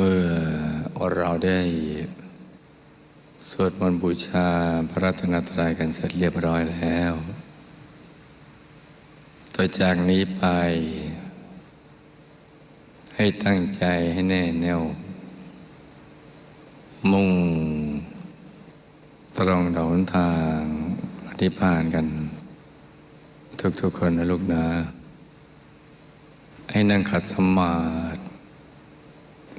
มื่อเราได้สวดมนต์บูชาพระรัตนตรัยกันเสร็จเรียบร้อยแล้ว ต่อจากนี้ไป ให้ตั้งใจให้แน่แน่ว มุ่ง ตรงต่อหนทางปฏิพานกัน ทุกๆคนนะลูกนะ ให้นั่งขัดสมาธิ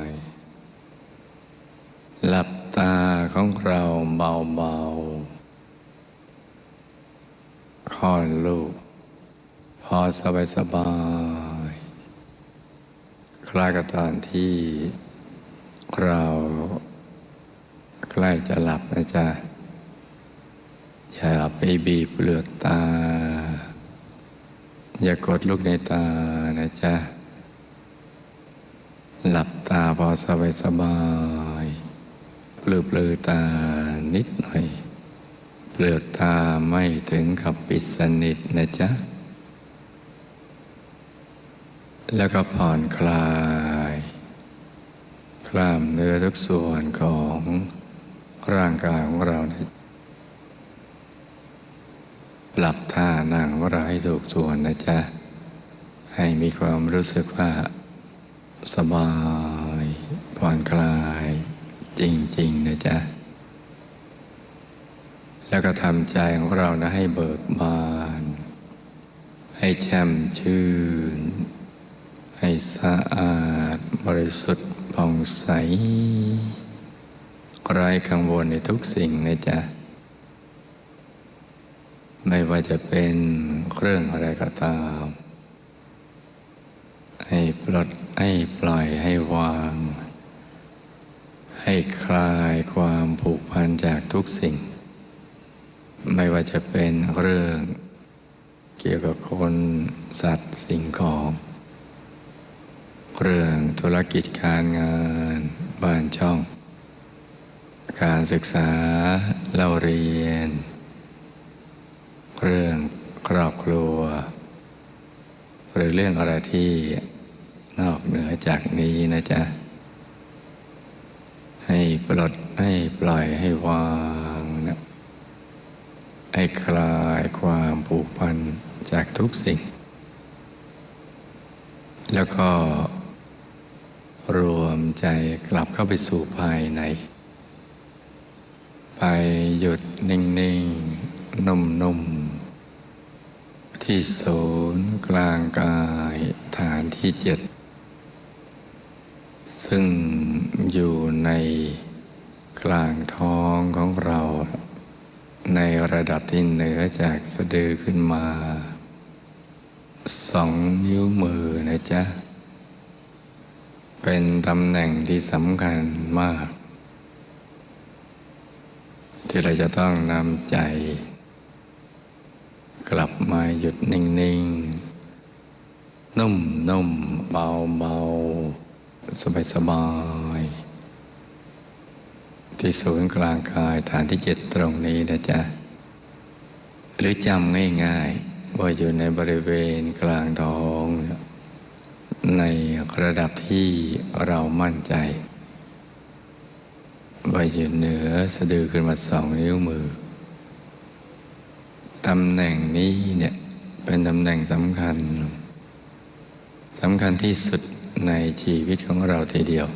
ย หลับตาของเราเบาๆคลอดลูก พอสบายสบายคล้ายกับตอนที่เราใกล้จะหลับนะจ๊ะ อย่าไปบีบเปลือกตา อย่ากดลูกในตานะจ๊ะ หลับตาพอสบายสบาย ปลือปลือตานิดหน่อย เปลือกตาไม่ถึงกับปิดสนิทนะจ๊ะ แล้วก็ผ่อนคลาย กล้ามเนื้อทุกส่วนของร่างกายของเรานะปรับท่านั่งของเราให้ถูกส่วนนะจ๊ะ ให้มีความรู้สึกว่า สบาย ผ่อนคลาย จริง ๆ นะจ๊ะ แล้วก็ทำใจของเรานะให้เบิกบาน ให้แช่มชื่น ให้สะอาดบริสุทธิ์ผ่องใสไร้กังวลในทุกสิ่งนะจ๊ะ ไม่ว่าจะเป็นเครื่องอะไรก็ตาม ให้ปลดให้ปล่อยให้วาง ให้คลายความผูกพันจากทุกสิ่ง ไม่ว่าจะเป็นเรื่องเกี่ยวกับคนสัตว์สิ่งของ เรื่องธุรกิจการงานบ้านช่อง การศึกษาเราเรียน เรื่องครอบครัว หรือเรื่องอะไรที่นอกเหนือจากนี้นะจ๊ะ ให้ปลดให้ปล่อยให้วางนะให้คลายความผูกพันจากทุกสิ่ง แล้วก็รวมใจกลับเข้าไปสู่ภายใน ไปหยุดนิ่งๆ นุ่มๆ ที่ศูนย์กลางกายฐานที่เจ็ด ซึ่งอยู่ในกลางท้องของเรา ในระดับที่เหนือจากสะดือขึ้นมาสองนิ้วมือนะจ๊ะ เป็นตำแหน่งที่สำคัญมาก ที่เราจะต้องนำใจ กลับมาหยุดนิ่ง ๆ นุ่มนุ่มเบาเบา สบายสบายที่ศูนย์กลางกายฐานที่เจ็ดตรงนี้นะจ๊ะ หรือจำง่ายๆ ว่าอยู่ในบริเวณกลางท้อง ในระดับที่เรามั่นใจ ว่าอยู่เหนือสะดือขึ้นมาสองนิ้วมือ ตำแหน่งนี้เนี่ยเป็นตำแหน่งสำคัญสำคัญที่สุด ในชีวิตของเราทีเดียว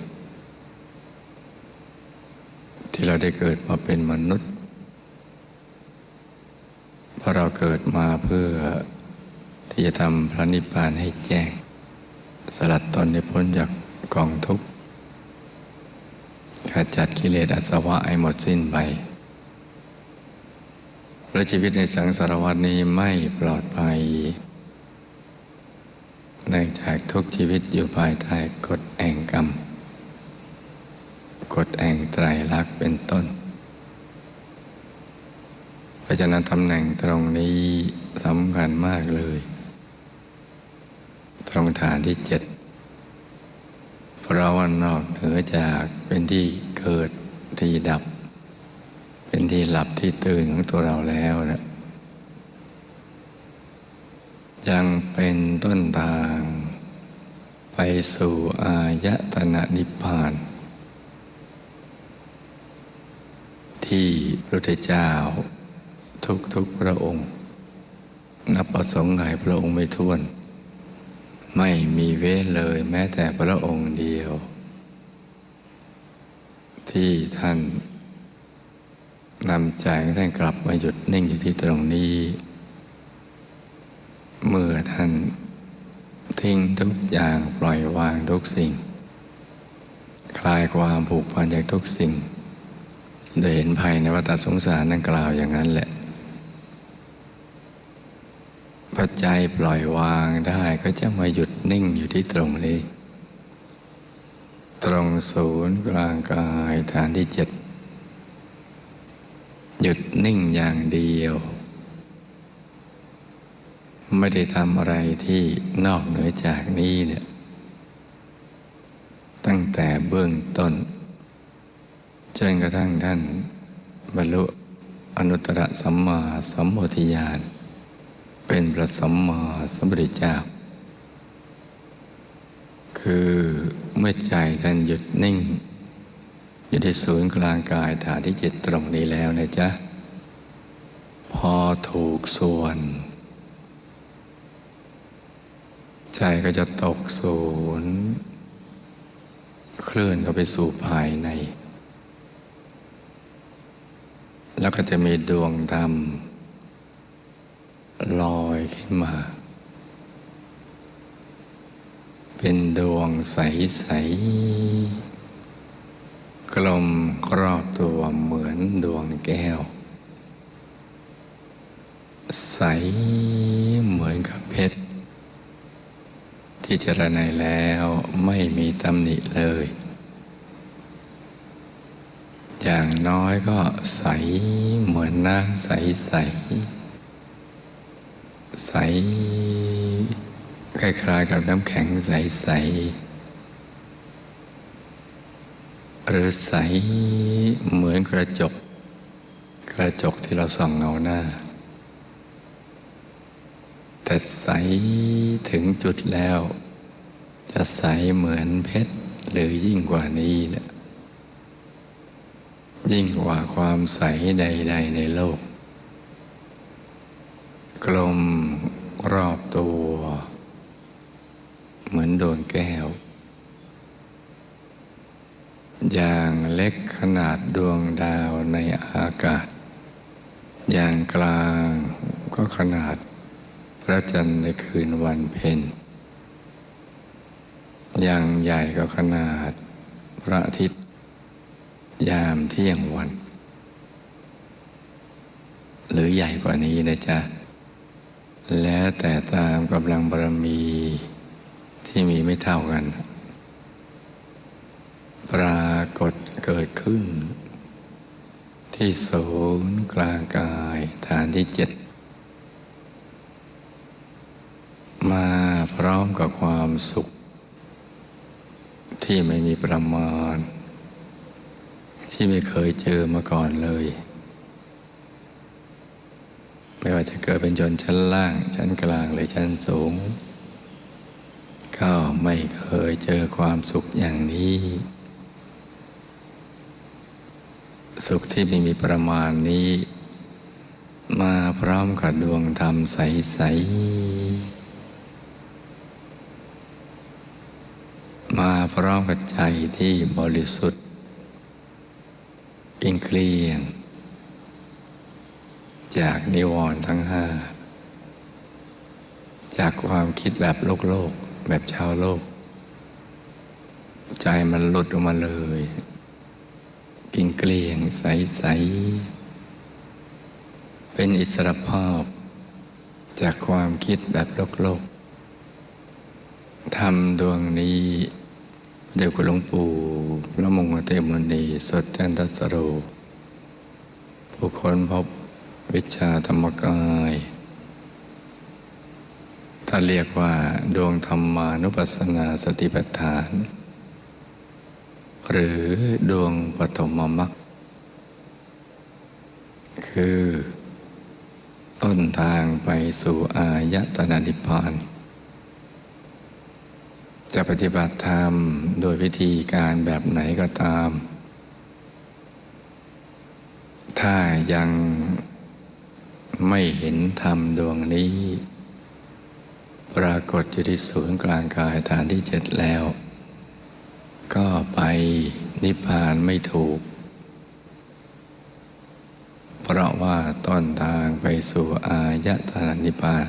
ที่เราได้เกิดมาเป็นมนุษย์เพราะเราเกิดมาเพื่อที่จะทำพระนิพพานให้แจ้ง สลัดตนให้พ้นจากกองทุกข์ขจัดกิเลสอาสวะให้หมดสิ้นไปเพระชีวิตในสังสารวัฏนี้ไม่ปลอดภัย เนื่องจากทุกชีวิตอยู่ภายใต้กฎแห่งกรรม กฎแห่งไตรลักษณ์เป็นต้น เพราะฉะนั้นตำแหน่งตรงนี้สำคัญมากเลย ตรงฐานที่เจ็ดเพราะว่านอกเหนือจากเป็นที่เกิดที่ดับ เป็นที่หลับที่ตื่นของตัวเราแล้วนะ ยังเป็นต้นทาง ไปสู่อายตนะนิพพาน ที่พระพุทธเจ้า ทุกๆพระองค์ นับประสงค์ไขพระองค์ไม่ท้วน ไม่มีเว้นเลยแม้แต่พระองค์เดียว ที่ท่านนำใจท่านกลับมาหยุดนิ่งอยู่ที่ตรงนี้ เมื่อท่านทิ้งทุกอย่างปล่อยวางทุกสิ่ง คลายความผูกพันจากทุกสิ่งโดยเห็นภัยในวัฏสงสารนั่งกล่าวอย่างนั้นแหละพอใจปล่อยวางได้ก็จะมาหยุดนิ่งอยู่ที่ตรงนี้ ตรงศูนย์กลางกายฐานที่เจ็ดหยุดนิ่งอย่างเดียว ไม่ได้ทำอะไรที่นอกเหนือจากนี้เนี่ยตั้งแต่เบื้องต้นจนกระทั่งท่านบรรลุอนุตตรสัมมาสัมโพธิญาณเป็นพระสัมมาสัมพุทธเจ้า คือเมื่อใจท่านหยุดนิ่ง อยู่ที่ศูนย์กลางกายฐานที่เจ็ดตรงนี้แล้วนะจ๊ะ พอถูกส่วน ใจก็จะตกศูนย์เคลื่อนเข้าไปสู่ภายใน แล้วก็จะมีดวงดำลอยขึ้นมา เป็นดวงใส ๆ กลมครอบตัวเหมือนดวงแก้ว ใสเหมือนกับเพชร ที่เจรไนแล้วไม่มีตำหนิเลย อย่างน้อยก็ใสเหมือนน้ำใสใส ใสคล้ายๆกับน้ำแข็งใสใสหรือใสเหมือนกระจก กระจกที่เราส่องเงาหน้า แต่ใสถึงจุดแล้ว จะใสเหมือนเพชรหรือยิ่งกว่านี้นะยิ่งกว่าความใสใด ๆ ในโลก กลมรอบตัว เหมือนดวงแก้ว อย่างเล็กขนาดดวงดาวในอากาศ อย่างกลางก็ขนาด พระจันทร์ในคืนวันเพ็ญย่างใหญ่ก็ขนาดพระอาทิตย์ ยามเที่ยงวัน หรือใหญ่กว่านี้นะจ๊ะ แล้วแต่ตามกำลังบารมีที่มีไม่เท่ากัน ปรากฏเกิดขึ้น ที่ศูนย์กลางกายฐานที่เจ็ด มาพ ร้อมกับความสุข ที่ไม่มีประมาณ ที่ไม่เคยเจอมาก่อนเลย ไม่ว่าจะเกิดเป็นชนชั้นล่าง ชั้นกลางหรือชั้นสูง ก็ไม่เคยเจอความสุขอย่างนี้ สุขที่ไม่มีประมาณนี้ มาพร้อมกับดวงธรรมใส ๆ มาพร้อมกับใจที่บริสุทธิ์อิงเคลียง จากนิวรณ์ทั้งห้า จากความคิดแบบโลกโลก แบบชาวโลก ใจมันหลุดออกมาเลยกินเกลียงใสๆเป็นอิสรภาพ จากความคิดแบบโลกโลกทำดวงนี้ เดี๋ยวคุณหลวงปู่พระมงคลเทมุนีสดจันทสโร ผู้ค้นพบวิชาธรรมกายถ้าเรียกว่าดวงธรรมานุปัสสนาสติปัฏฐาน หรือดวงปฐมมรรคคือ ต้นทางไปสู่อายตนะนิพพาน จะปฏิบัติธรรมโดยวิธีการแบบไหนก็ตาม ถ้ายังไม่เห็นธรรมดวงนี้ ปรากฏอยู่ที่ศูนย์กลางกายฐานที่เจ็ดแล้ว ก็ไปนิพพานไม่ถูก เพราะว่าต้นทางไปสู่อายตนะนิพพาน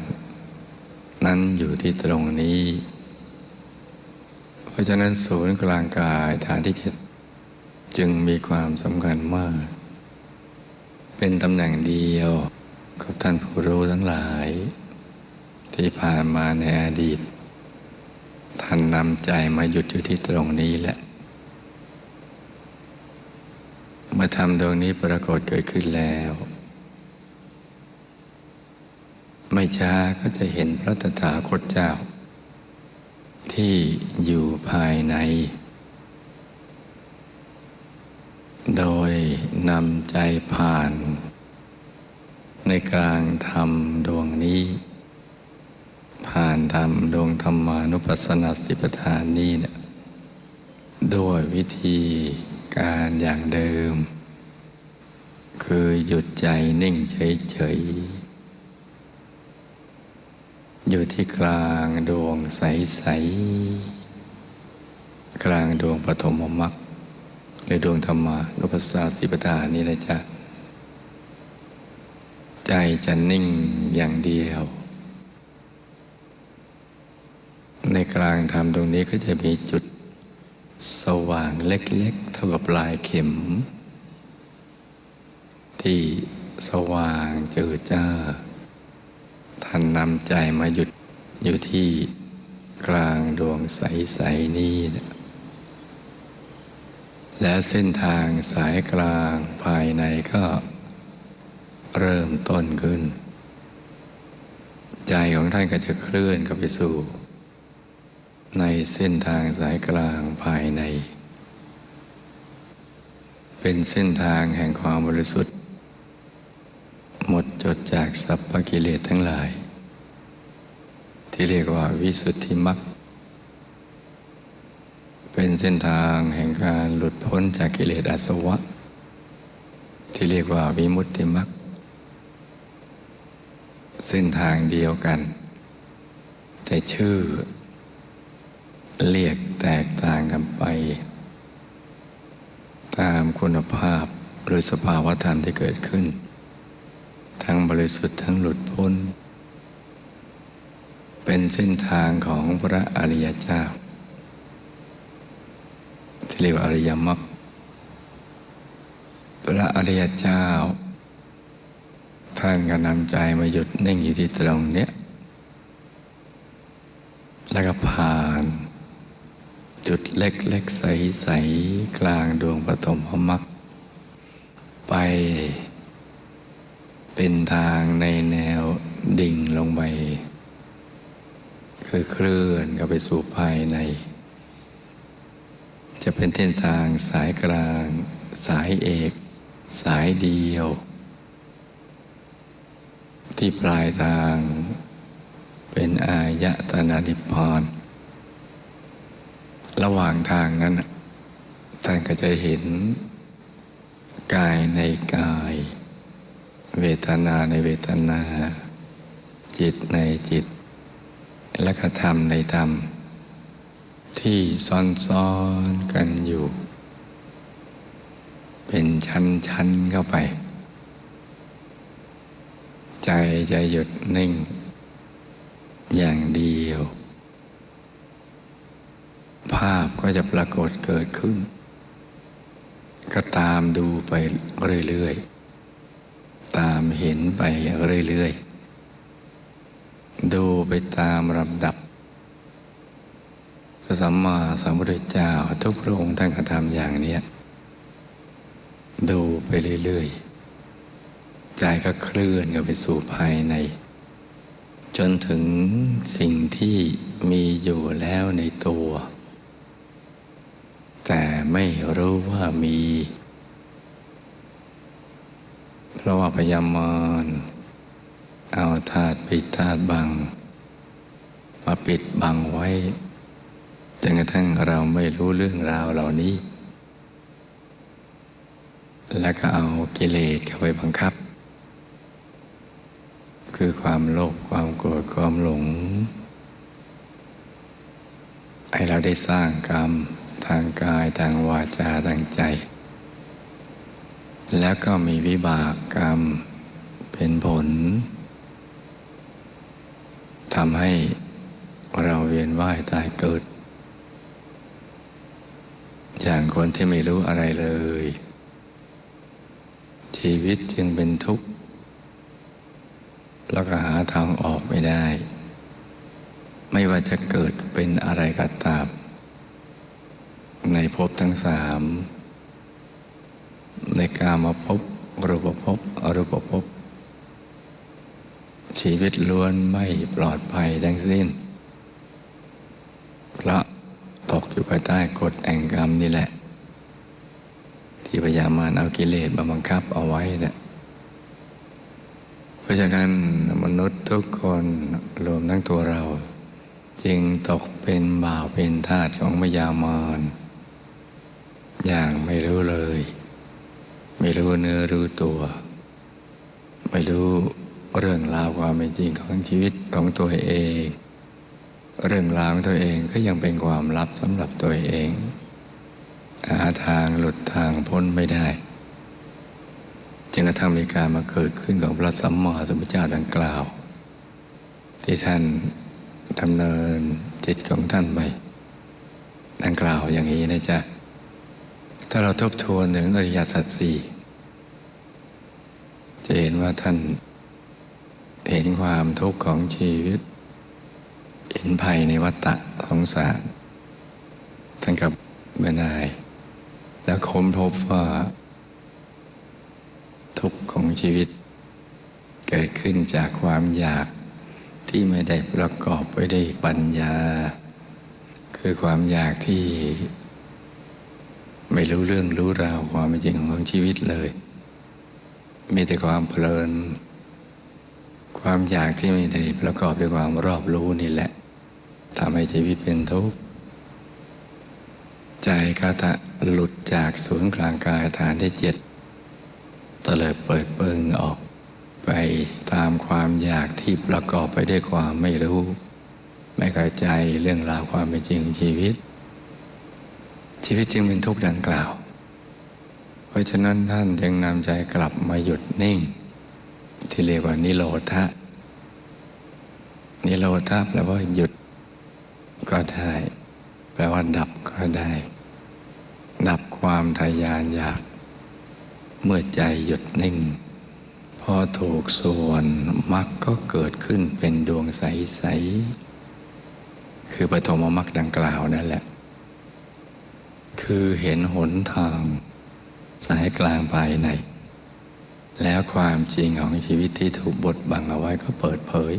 นั้นอยู่ที่ตรงนี้ ราะฉะนั้นศูนย์กลางกายฐานที่เจ็ดจึงมีความสำคัญมาก เป็นตำแหน่งเดียวกับท่านผู้รู้ทั้งหลาย ที่ผ่านมาในอดีต ท่านนำใจมาหยุดอยู่ที่ตรงนี้แหละ เมื่อทำตรงนี้ปรากฏเกิดขึ้นแล้ว ไม่ช้าก็จะเห็นพระตถาคตเจ้า ที่อยู่ภายใน โดยนำใจผ่าน ในกลางธรรมดวงนี้ ผ่านธรรมดวงธรรมานุปัสสนาสติปัฏฐานนี้นี่ยด้วยวิธีการอย่างเดิม คือหยุดใจนิ่งเฉยๆ อยู่ที่กลางดวงใส ๆ กลางดวงปฐมมรรคหรือดวงธรรมานุปัสสาสิปัฏฐานนี้นะจ๊ะ ใจจะนิ่งอย่างเดียว ในกลางธรรมตรงนี้ก็จะมีจุดสว่างเล็ก ๆ เท่ากับลายเข็ม ที่สว่างจืดจ้า ท่านนำใจมาหยุดอยู่ที่กลางดวงใส ๆ นี้นะและเส้นทางสายกลางภายในก็เริ่มต้นขึ้น ใจของท่านก็จะเคลื่อนเข้าไปสู่ ในเส้นทางสายกลางภายใน เป็นเส้นทางแห่งความบริสุทธิ์ หมดจดจากสัพพกิเลสทั้งหลาย ที่เรียกว่าวิสุทธิมรรคเป็นเส้นทางแห่งการหลุดพ้นจากกิเลสอาสวะ ที่เรียกว่าวิมุตติมรรคเส้นทางเดียวกัน แต่ชื่อ เรียกแตกต่างกันไป ตามคุณภาพหรือสภาวะธรรมที่เกิดขึ้น ทั้งบริสุทธิ์ทั้งหลุดพ้น เป็นเส้นทางของพระอริยเจ้า ที่เรียกว่าอริยมรรคพระอริยเจ้า ท่านก็นำใจมาหยุดนิ่งอยู่ที่ตรงเนี้ยแล้วก็ผ่านจุดเล็กๆใส ๆ กลางดวงปฐมมรรคไป เป็นทางในแนวดิ่งลงไปคือเคลื่อนเข้าไปสู่ภายใน จะเป็นเส้นทางสายกลาง สายเอก สายเดียว ที่ปลายทางเป็นอายตนะนิพพานระหว่างทางนั้นท่านก็จะเห็นกายในกาย เวทนาในเวทนา จิตในจิต และกระทำในธรรม ที่ซ้อนๆกันอยู่ เป็นชั้นๆเข้าไป ใจจะหยุดนิ่ง อย่างเดียว ภาพก็จะปรากฏเกิดขึ้น ก็ตามดูไปเรื่อยๆ ตามเห็นไปเรื่อยๆ ดูไปตามลำดับระสัมมาสัมพุทธเจ้าทุกพระองค์ท่านกระทำอย่างนี้ ดูไปเรื่อยๆ ใจก็เคลื่อนกันไปสู่ภายใน จนถึงสิ่งที่มีอยู่แล้วในตัว แต่ไม่รู้ว่ามี เพราะว่าพยามรเอาธาตุปิดธาตุบัง มาปิดบังไว้จนกระทั่งเราไม่รู้เรื่องราวเหล่านี้ แล้วก็เอากิเลสเข้าไปบังคับ คือความโลภความโกรธความหลง ให้เราได้สร้างกรรมทางกายทางวาจาทางใจ แล้วก็มีวิบากกรรมเป็นผลทำให้เราเวียนว่ายตายเกิด อย่างคนที่ไม่รู้อะไรเลย ชีวิตจึงเป็นทุกข์ แล้วก็หาทางออกไม่ได้ ไม่ว่าจะเกิดเป็นอะไรก็ตามในภพทั้งสาม ในกามาภพรูปภพอรูปภพชีวิตล้วนไม่ปลอดภัยทั้งสิ้นเพราะตกอยู่ภายใต้กฎแห่งกรรมนี่แหละ ที่พยายามมาเอากิเลสมาบังคับเอาไว้เนะี่ยเพราะฉะนั้นมนุษย์ทุกคนรวมทั้งตัวเรา จึงตกเป็นบ่าวเป็นทาสของพยามารอย่างไม่รู้เลย ไม่รู้เนื้อรู้ตัว ไม่รู้เรื่องราวความเป็นจริงของชีวิตของตัวเอง เรื่องราวของตัวเองก็ยังเป็นความลับสำหรับตัวเอง หาทางหลุดทางพ้นไม่ได้จึงกระทั่งมีการมาเกิดขึ้นของพระสัมมาสัมพุทธเจ้าดังกล่าว ที่ท่านดำเนินจิตของท่านไปดังกล่าวอย่างนี้นะจ๊ะ ถ้าเราทบทวนถึงอริยสัจสี่จะเห็นว่าท่านเห็นความทุกข์ของชีวิต เห็นภัยในวัฏฏะสงสารท่านกับเมื่อนาย แล้วค้นพบว่า ทุกข์ของชีวิต เกิดขึ้นจากความอยากที่ไม่ได้ประกอบไปด้วยปัญญา คือความอยากที่ ไม่รู้เรื่องรู้ราวความเป็นจริงของชีวิตเลย มีแต่ความเพลิน ความอยากที่ไม่ได้ประกอบด้วยความรอบรู้นี่แหละทำให้ชีวิตเป็นทุกข์ใจก็จะหลุดจากศูนย์กลางกายฐานที่เจ็ดตะเลยเปิดเปิงออกไปตามความอยากที่ประกอบไปด้วยความไม่รู้ ไม่เข้าใจเรื่องราวความเป็นจริงของชีวิต ชีวิตจึงเป็นทุกข์ดังกล่าว เพราะฉะนั้นท่านจึงนำใจกลับมาหยุดนิ่ง ที่เรียกว่านิโรธะนิโรธะแปลว่าหยุดก็ได้ แปลว่าดับก็ได้ ดับความทยานอยาก เมื่อใจหยุดนิ่ง พอถูกส่วนมรรคก็เกิดขึ้นเป็นดวงใส ๆ คือปฐมมรรคดังกล่าวนั่นแหละ คือเห็นหนทางสายกลางภายใน แล้วความจริงของชีวิตที่ถูกบดบังเอาไว้ก็เปิดเผย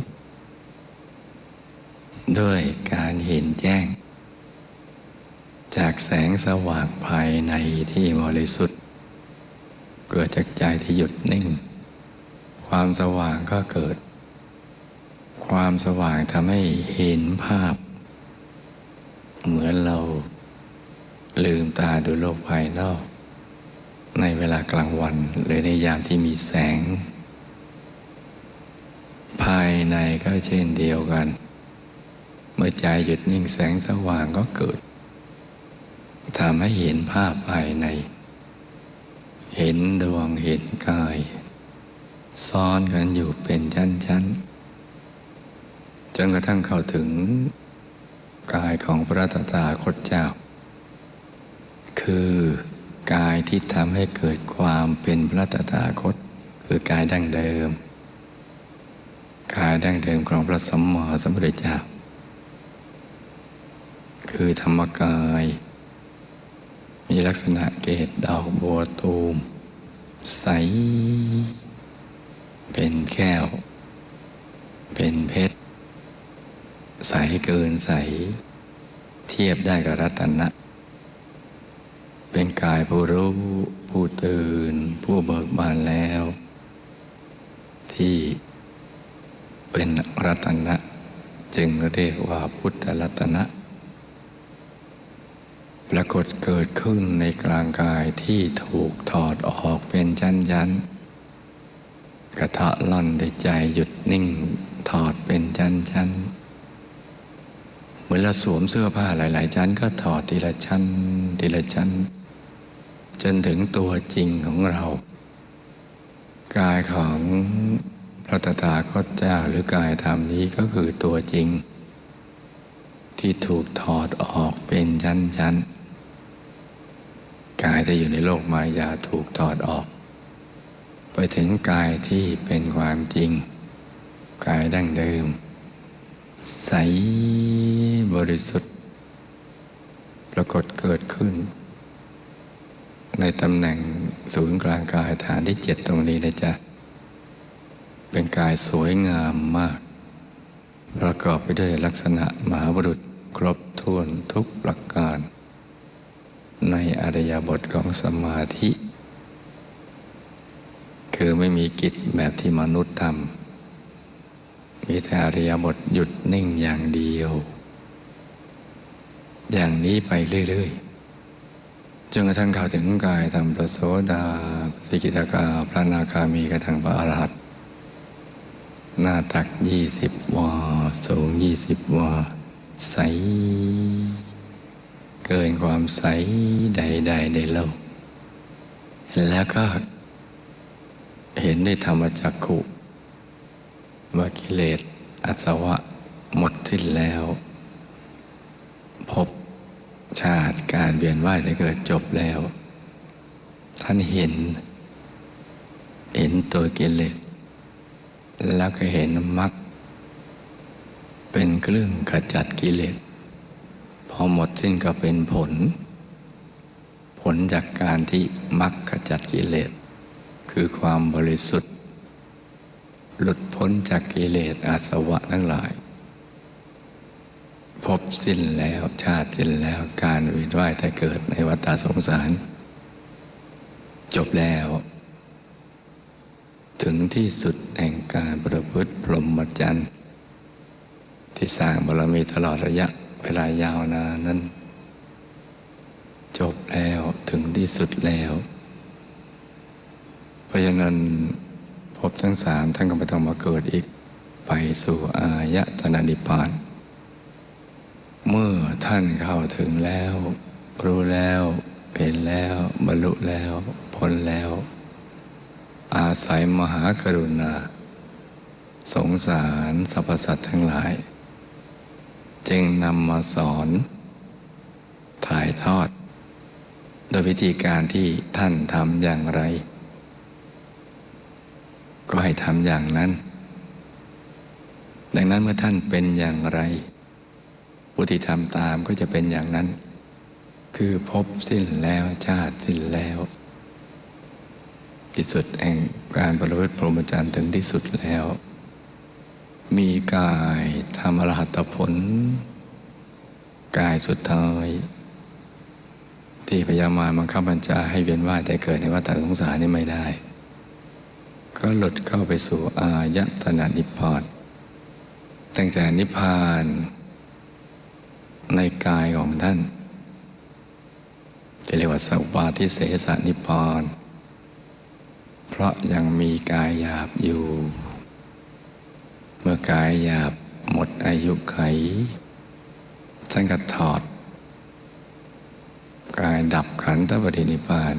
ด้วยการเห็นแจ้ง จากแสงสว่างภายในที่บริสุทธิ์ เกิดจากใจที่หยุดนิ่ง ความสว่างก็เกิด ความสว่างทำให้เห็นภาพ เหมือนเรา ลืมตาดูโลกภายนอก ในเวลากลางวัน หรือในยามที่มีแสง ภายในก็เช่นเดียวกัน เมื่อใจหยุดนิ่งแสงสว่างก็เกิดทำให้เห็นภาพภายใน เห็นดวงเห็นกาย ซ้อนกันอยู่เป็นชั้นๆจนกระทั่งเข้าถึงกายของพระตถาคตเจ้า คือกายที่ทำให้เกิดความเป็นพระตถาคต คือกายดั้งเดิม กายดั้งเดิมของพระสัมมาสัมพุทธเจ้าคือธรรมกาย มีลักษณะเกตดอกบัวตูม ใส เป็นแก้ว เป็นเพชร ใสเกินใส เทียบได้กับรัตนะ กายผู้รู้ผู้ตื่น ผู้เบิกบานแล้ว ที่เป็นรัตนะ จึงเรียกว่าพุทธรัตนะปรากฏเกิดขึ้นในกลางกายที่ถูกถอดออกเป็นชั้นยันกระทะล่อนด้วยใจหยุดนิ่งถอดเป็นชั้นชั้นเหมือนเราสวมเสื้อผ้าหลาย ๆ ชั้นก็ถอดทีละชั้น ทีละชั้น จนถึงตัวจริงของเรา กายของพระตถาคตเจ้าหรือกายธรรมนี้ก็คือตัวจริง ที่ถูกถอดออกเป็นชั้นๆ กายจะอยู่ในโลกมายาถูกถอดออก ไปถึงกายที่เป็นความจริง กายดั้งเดิม ใสบริสุทธิ์ ปรากฏเกิดขึ้น ในตำแหน่งศูนย์กลางกายฐานที่เจ็ดตรงนี้นะจ๊ะ เป็นกายสวยงามมาก ประกอบไปด้วยลักษณะมหาบุรุษครบถ้วนทุกประการ ในอริยบทของสมาธิ คือไม่มีกิจแบบที่มนุษย์ทำมีแต่อริยบทหยุดนิ่งอย่างเดียว อย่างนี้ไปเรื่อย ๆ นกระทั่งเข้าถึงกายธรรมประโสดาสิกิตากาพระนาคามีกระทั่งพระอรหันต์หน้าตักยี่สิบวาสูงยี่สิบวาใส เกินความใสใดๆในโลก แล้วก็เห็นได้ธรรมจักขุว่ากิเลสอาสวะหมดสิ้นแล้ว พบ ชาติการเวียนว่ายได้เกิดจบแล้ว ท่านเห็น เห็นตัวกิเลสแล้วก็เห็นมรรคเป็นเครื่องขจัดกิเลสพอหมดสิ้นก็เป็นผล ผลจากการที่มรรคขจัดกิเลสคือความบริสุทธิ์ หลุดพ้นจากกิเลสอาสวะทั้งหลาย สิ้นแล้วชาติสิ้นแล้วการวียนว่ายแต่เกิดในวัฏสงสาร จบแล้ว ถึงที่สุดแห่งการประพฤติพรหมจรรย์ ที่สร้างบารมีตลอดระยะเวลายาวนานนั้น จบแล้วถึงที่สุดแล้ว เพราะฉะนั้นพบทั้งสามท่านก็ไม่ต้องมาเกิดอีกไปสู่อายตนะนิพพาน เมื่อท่านเข้าถึงแล้ว รู้แล้วเห็นแล้วบรรลุแล้วพ้นแล้ว อาศัยมหากรุณา สงสารสรรพสัตว์ทั้งหลาย จึงนำมาสอน ถ่ายทอด โดยวิธีการที่ท่านทำอย่างไร ก็ให้ทำอย่างนั้น ดังนั้นเมื่อท่านเป็นอย่างไร ผู้ที่ทำตามก็จะเป็นอย่างนั้น คือพบสิ้นแล้วชาติสิ้นแล้ว ที่สุดแห่งการบรรลุพรหมจรรย์ถึงที่สุดแล้ว มีกายทำอรหัตผล กายสุดท้ายที่พยามารบังคับบัญชาให้เวียนว่ายแต่เกิดในวัฏสงสารนี่ไม่ได้ ก็หลุดเข้าไปสู่อายตนะนิพพานตั้งแต่นิพพาน ในกายของท่านจะเรียกว่าสัพปาทิเสสนิพพานเพราะยังมีกายหยาบอยู่ เมื่อกายหยาบหมดอายุไขท่านก็ถอด กายดับขันธปรินิพาน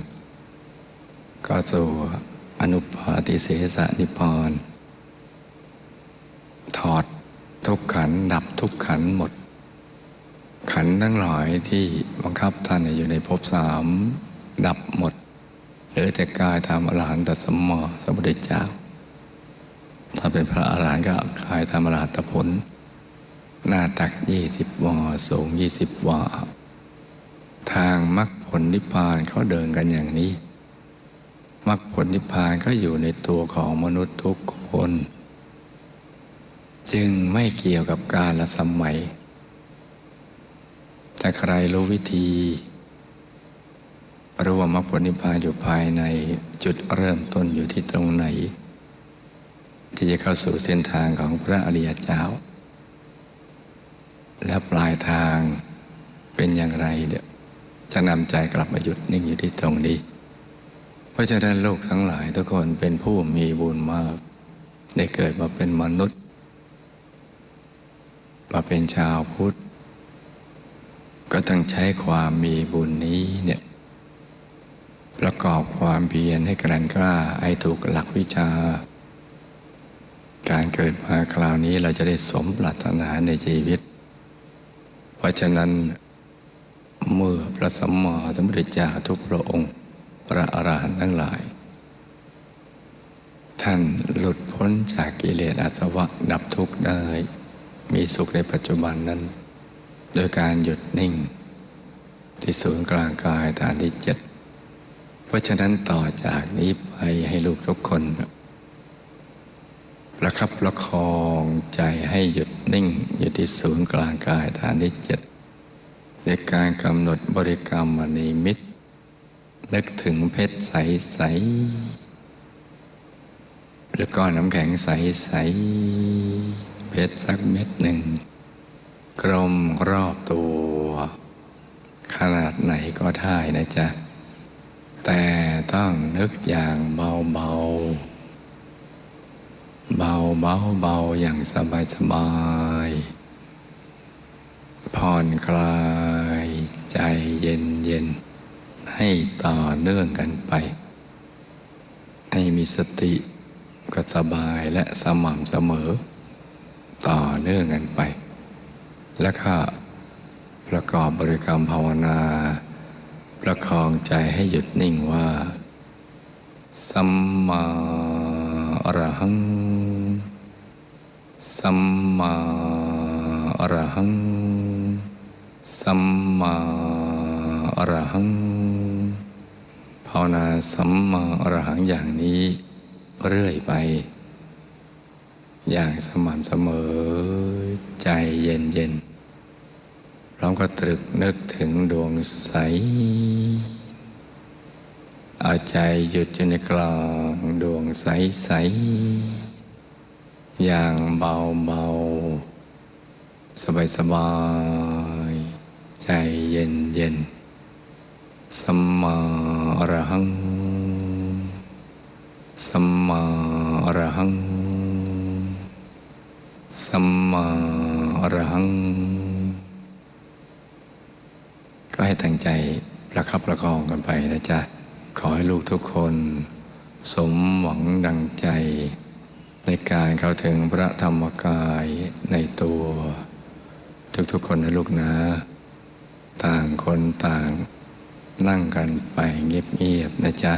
ก็สู่อนุปาทิเสสนิพพานถอดทุกขันดับทุกขันหมด ขันทั้งหลายที่บังคับท่านอยู่ในภพสามดับหมดเหลือแต่กายธรรมอรหันตสมมาสัมพุทธเจ้า ถ้าเป็นพระอรหันต์ก็กายธรรมอรหันตผล หน้าตักยี่สิบวาสูงยี่สิบวาทางมรรคผลนิพพานเขาเดินกันอย่างนี้มรรคผลนิพพานก็อยู่ในตัวของมนุษย์ทุกคน จึงไม่เกี่ยวกับการละสมัย แต่ใครรู้วิธีรู้ว่ามรรคผลนิพพานอยู่ภายในจุดเริ่มต้นอยู่ที่ตรงไหน ที่จะเข้าสู่เส้นทางของพระอริยเจ้า และปลายทางเป็นอย่างไรเดี๋ยวจะนำใจกลับมาหยุดนิ่งอยู่ที่ตรงนี้ เพราะฉะนั้นลูกทั้งหลายทุกคนเป็นผู้มีบุญมาก ได้เกิดมาเป็นมนุษย์ มาเป็นชาวพุทธ ก็ต้องใช้ความมีบุญนี้เนี่ยประกอบความเพียรให้แกร่งกล้าไอ้ถูกหลักวิชา การเกิดมาคราวนี้เราจะได้สมปรารถนาในชีวิต เพราะฉะนั้นเมื่อพระสัมมาสัมพุทธเจ้าทุกพระองค์ พระอรหันต์ทั้งหลาย ท่านหลุดพ้นจากกิเลสอาสวะดับทุกข์ได้ มีสุขในปัจจุบันนั้น โดยการหยุดนิ่ง ที่ศูนย์กลางกายฐานที่เจ็ดเพราะฉะนั้นต่อจากนี้ไปให้ลูกทุกคนประคับประคองใจให้หยุดนิ่ง อยู่ที่ศูนย์กลางกายฐานที่เจ็ดในการกำหนดบริกรรมมณีมิตรนึกถึงเพชรใสๆหรือก้อนน้ำแข็งใสๆเพชรสักเม็ดหนึ่ง กลมรอบตัว ขนาดไหนก็ได้นะจ๊ะ แต่ต้องนึกอย่างเบาๆเบาเบาเบาอย่างสบายสบายๆผ่อนคลายใจเย็นเย็นๆให้ต่อเนื่องกันไป ให้มีสติก็สบายและสม่ำเสมอ ต่อเนื่องกันไป แล้วก็ประกอบบริกรรมภาวนา ประคองใจให้หยุดนิ่งว่า สัมมาอรหัง สัมมาอรหัง สัมมาอรหัง ภาวนาสัมมาอรหังอย่างนี้เรื่อยไป อย่างสม่ำเสมอใจเย็นเย็น พร้อมก็ตรึกนึกถึงดวงใส เอาใจหยุดอยู่ในกลางดวงใสๆอย่างเบาเบาสบายสบาย ใจเย็นเย็นสัมมาอรหัง สัมมาอรหัง สัมมาอรหัง ก็ให้ตั้งใจประคับประคองกันไปนะจ๊ะ ขอให้ลูกทุกคน สมหวังดังใจ ในการเข้าถึงพระธรรมกายในตัว ทุกๆคนนะลูกนะ ต่างคนต่างนั่งกันไปเงียบๆนะจ๊ะ